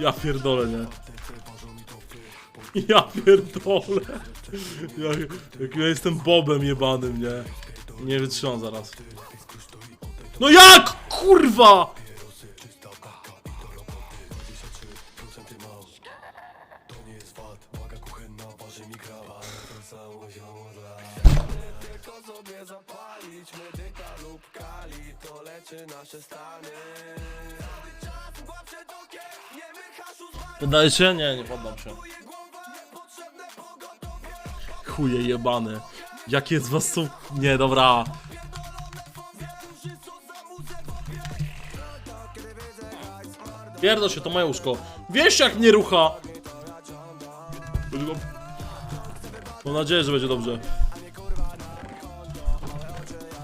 Ja pierdolę, nie? Ja pierdolę. Jak, jak ja jestem Bobem jebanym, nie? Nie wytrzymam zaraz. No jak? Kurwa! Poddajesz się? Nie, nie poddam się. Chuje jebane. Jakie z was są... Nie, dobra. Pierdol się, to moje łóżko. Wiesz jak mnie rucha! Mam nadzieję, że będzie dobrze.